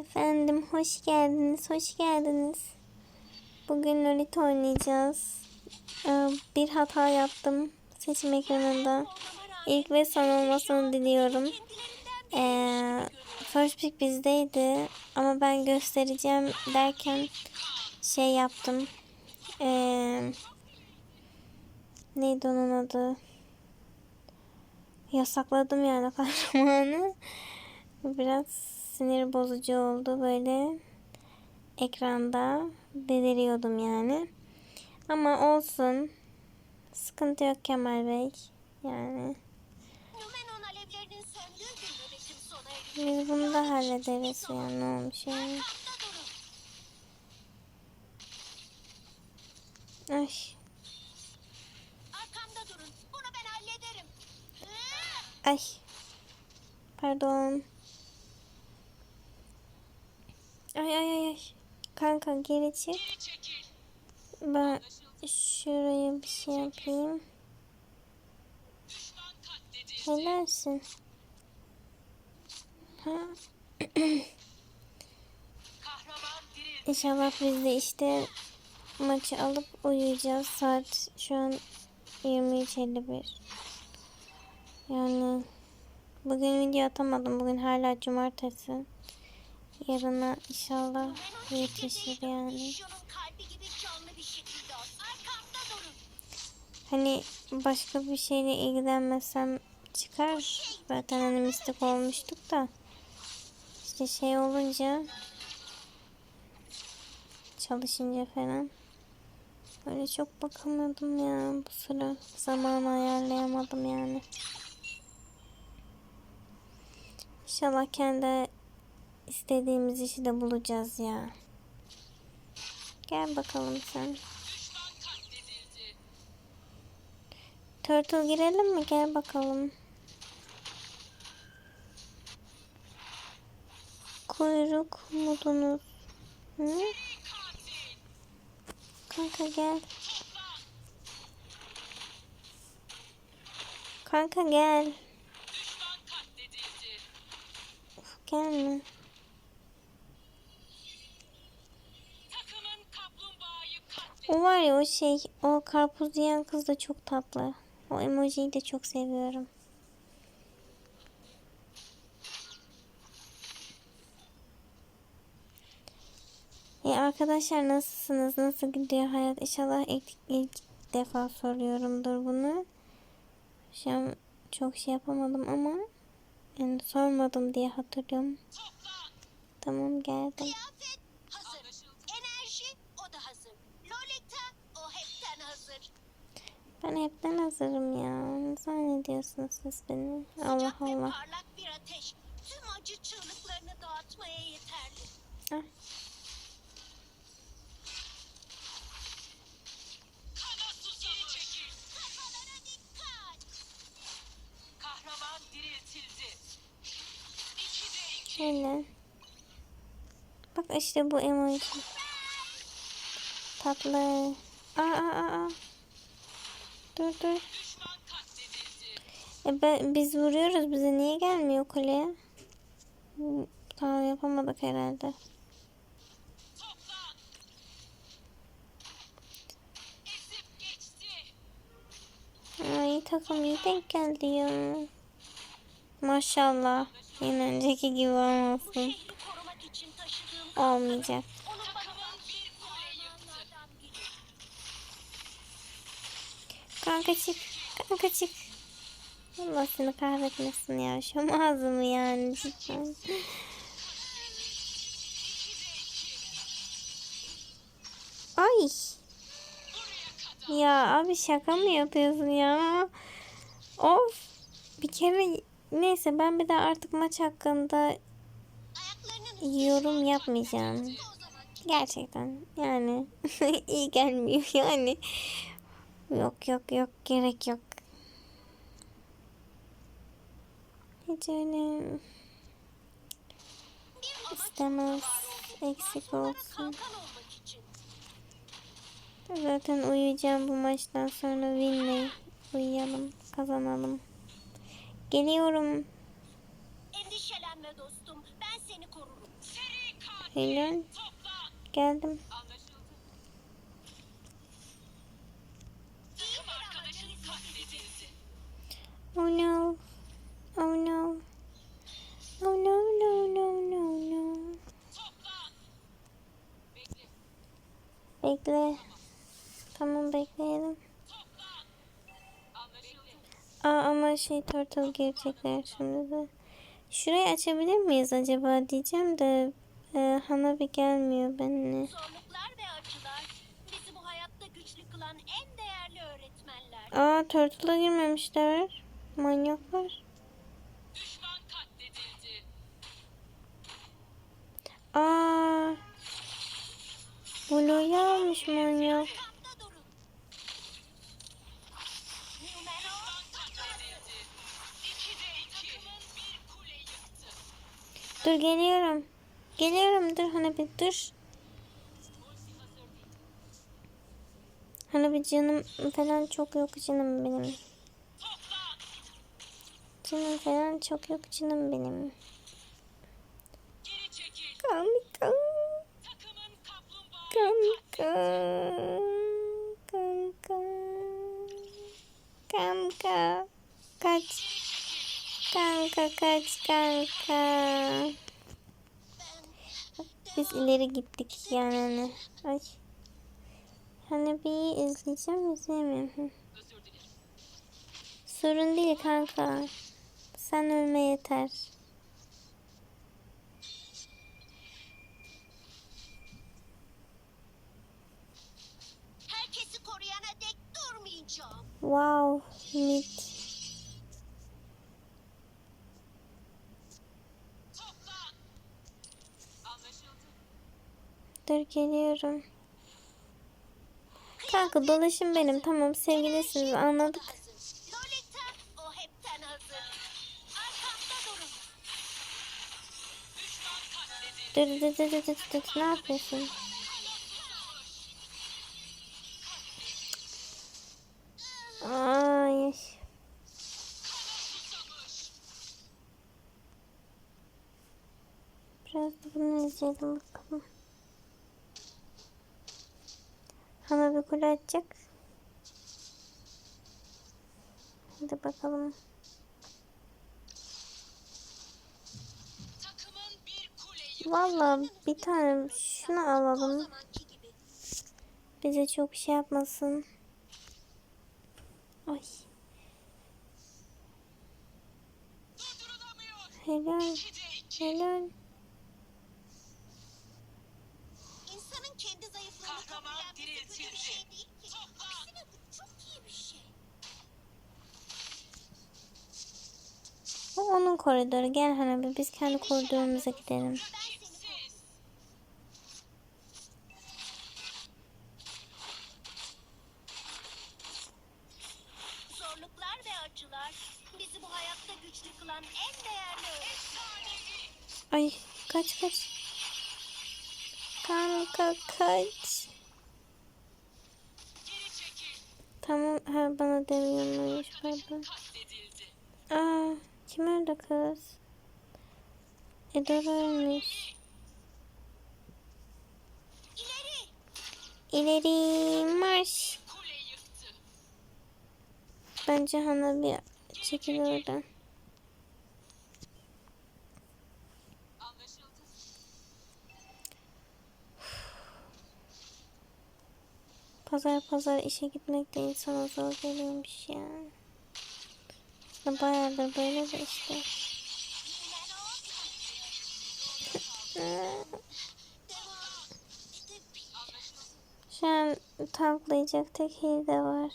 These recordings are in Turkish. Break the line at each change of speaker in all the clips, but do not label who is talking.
Efendim hoş geldiniz, hoş geldiniz. Bugün Lolita oynayacağız. Ee, Bir hata yaptım seçim ekranında. İlk ve son olmasını diliyorum. Ee, first pick bizdeydi ama ben göstereceğim derken şey yaptım. Ee, neydi onun adı? Yasakladım yani kahramanı. Biraz sinir bozucu oldu böyle ekranda deliriyordum yani. Ama olsun. Sıkıntı yok Kemal Bey. Yani biz bunu da hallederiz yani ne olmuş yani. Ay ay. Pardon. Ay ay ay. Kanka geri çık. Ben şuraya bir şey yapayım. Helalsin. Ha. İnşallah biz de işte maçı alıp uyuyacağız. Saat şu an 23.51. Yani bugün video atamadım. Bugün hala cumartesi. Yarına inşallah yetişir yani. Hani başka bir şeyle ilgilenmesem çıkar. Zaten hani mistik olmuştuk da. İşte şey olunca çalışınca falan öyle çok bakamadım ya bu sıra zaman ayarlayamadım yani. İnşallah kendi istediğimiz işi de bulacağız ya. Gel bakalım sen. Turtle girelim mi? Gel bakalım. Kuyruk modunuz. Hı? Kanka gel. Kanka gel. Uf, gelme. O var ya o şey o karpuz yiyen kız da çok tatlı. O emojiyi de çok seviyorum. Ya arkadaşlar nasılsınız? Nasıl gidiyor hayat? İnşallah ilk, ilk defa soruyorumdur bunu. Şu an çok şey yapamadım ama yani sormadım diye hatırlıyorum. Tamam geldim. Ben hepten hazırım ya. Ne zannediyorsunuz siz beni? Allah
Sıcak ve
Allah.
parlak bir ateş. Tüm acı çığlıklarını dağıtmaya yeterli.
Ah. Şöyle. Bak işte bu emoji. Tatlı. Aa aa aa. Dur dur. E ben, biz vuruyoruz bize niye gelmiyor kuleye? Tamam yapamadık herhalde. Ay takım iyi denk geldi ya. Maşallah. Yine önceki gibi olmasın. Olmayacak. Kanka çık. Kanka çık. Allah seni kahretmesin ya. Şu ağzımı yani cidden. Ay. Ya abi şaka mı yapıyorsun ya? Of. Bir kere neyse ben bir daha artık maç hakkında yorum yapmayacağım. Gerçekten yani iyi gelmiyor yani. Yok yok yok gerek yok. Hiç öyle istemez eksik olsun. Zaten uyuyacağım bu maçtan sonra winley uyuyalım kazanalım. Geliyorum.
Endişelenme dostum. Ben seni korurum.
Helal. Geldim.
Anlaşıldı. Takım arkadaşın katledildi.
Oh no. Oh no. Oh no no no no no.
Bekle.
Tamam bekleyelim. Aa ama şey turtle girecekler şimdi de. Şurayı açabilir miyiz acaba diyeceğim de e, Hanabi gelmiyor benimle. Aa turtle'a girmemişler. Manyaklar. Aa. Blue'yu almış manyak.
Bir.
Dur geliyorum. Geliyorum dur Hanabi dur. Hanabi canım falan çok yok canım benim. Canım falan çok yok canım benim. Kanka. Kanka. Kanka. Kanka. Kaç. Kanka kaç kanka. Biz ileri gittik yani. Ay. Hani bir izleyeceğim izleyemiyorum. Sorun değil kanka. Sen ölme yeter.
herkesi koruyana dek durmayacağım.
Wow.
Anlaşıldı.
Dur geliyorum. Kanka dolaşım benim. Tamam sevgilisiniz anladık. Dur dur dur dur dur, dur. Ne yapıyorsun? Ay. Biraz da bunu izleyelim bakalım. Hana bir kule atacak. Hadi bakalım. Valla bir tane şunu alalım. Bize çok şey yapmasın. Ay. Helal. Helal. O onun koridoru. Gel Hanabi biz kendi koridorumuza gidelim.
Bu.
Ay kaç kaç. Kanka kaç. Tamam ha bana demiyormuş pardon. Aa kim öldü kız? Edor ölmüş.
İleri!
İleri marş. Bence Hana bir çekil oradan. Pazar pazar işe gitmek de insana zor geliyormuş ya. Aslında Bayağıdır böyle de işte. Şu an tanklayacak tek hile var.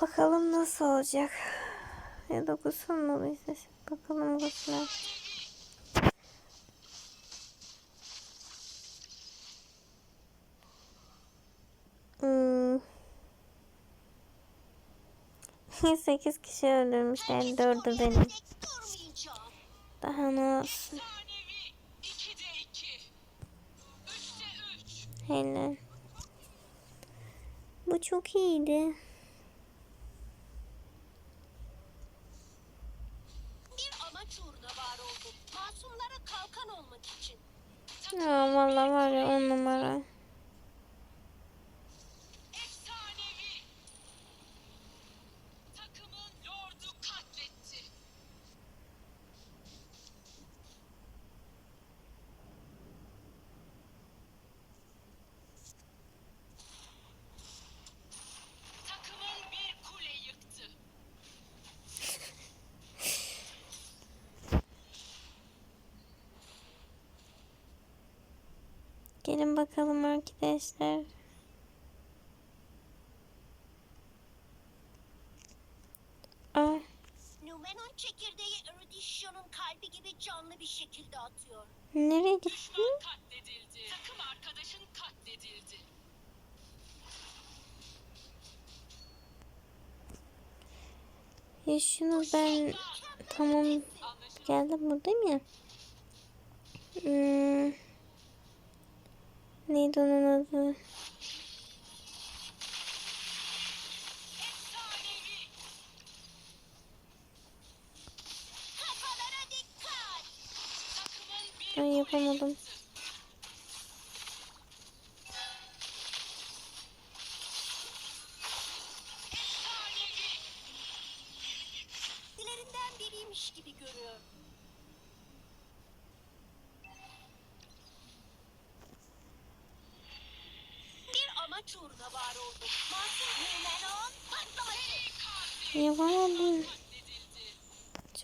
Bakalım nasıl olacak. Ya da gusül mü izlesek? Bakalım gusül. Hmm. 8 kişi öldürmüşler. 4'ü benim. Daha ne olsun. Helal. Bu çok iyiydi. Ya vallahi var ya on numara. Gelin bakalım arkadaşlar.
Numenor çekirdeği Erudition'un kalbi gibi canlı bir şekilde atıyor.
nereye gitti?
Düşman katledildi. Takım arkadaşın katledildi.
Ya şunu ben tamam geldim buradayım ya. Hmm. Neydi onun adı? Ay yapamadım.
Amaç uğruna var oldum.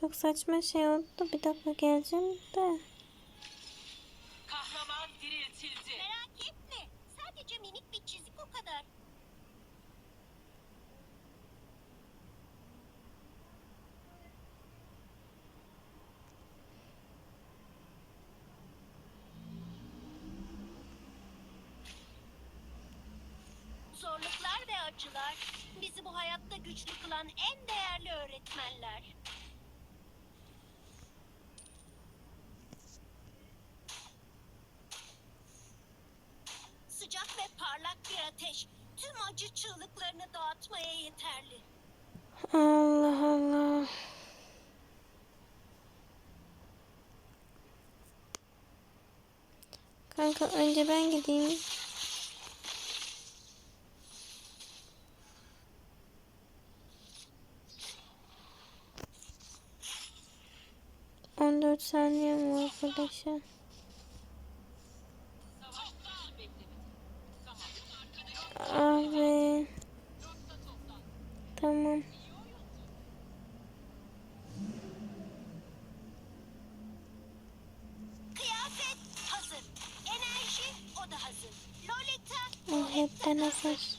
Çok saçma şey oldu. Bir dakika geleceğim de.
Kahraman diriltildi.
Merak etme. Sadece minik bir çizik o kadar. Acılar bizi bu hayatta güçlü kılan en değerli öğretmenler. Sıcak ve parlak bir ateş tüm acı çığlıklarını dağıtmaya yeterli.
Allah Allah. Kanka önce ben gideyim. saniye mi arkadaşlar? Abi. Tamam. Hepten hazır.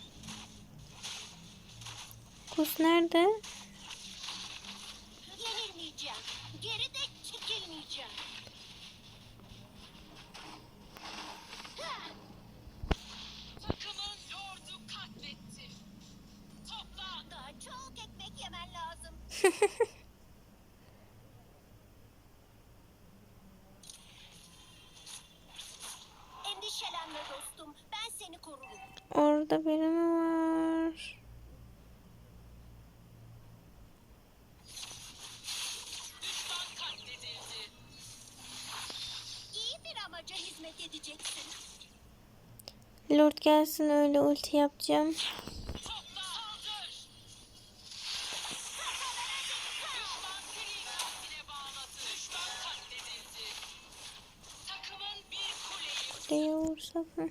Kus nerede?
Endişelenme dostum. Ben seni korurum.
Orada biri mi var?
İyi bir amaca hizmet edeceksin.
Lord gelsin öyle ulti yapacağım. Mı?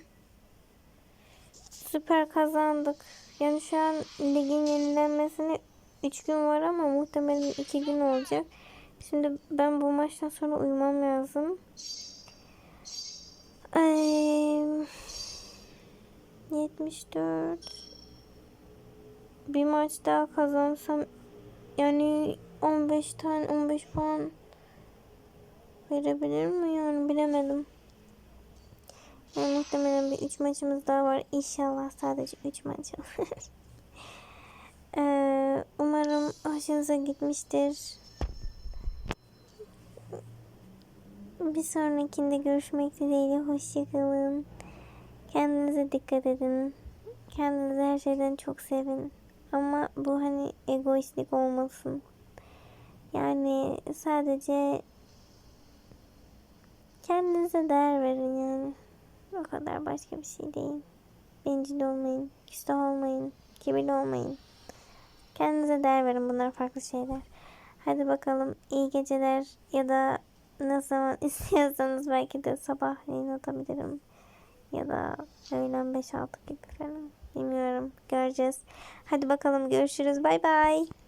Süper kazandık. Yani şu an ligin yenilenmesine 3 gün var ama muhtemelen 2 gün olacak. Şimdi ben bu maçtan sonra uyumam lazım. Ay, 74 Bir maç daha kazansam yani 15 tane 15 puan verebilir mi yani bilemedim. Yani muhtemelen bir 3 maçımız daha var. İnşallah sadece 3 maç olur. Ee, umarım hoşunuza gitmiştir. Bir sonrakinde görüşmek dileğiyle. Hoşçakalın. Kendinize dikkat edin. Kendinizi her şeyden çok sevin. Ama bu hani egoistlik olmasın. Yani sadece Kendinize değer verin yani. O kadar başka bir şey değil. Bencil olmayın. Küstah olmayın. Kibirli olmayın. Kendinize değer verin. Bunlar farklı şeyler. Hadi bakalım iyi geceler ya da ne zaman istiyorsanız belki de sabah yayın atabilirim. Ya da öğlen 5-6 gibi falan. Bilmiyorum. Göreceğiz. Hadi bakalım görüşürüz. Bay bay.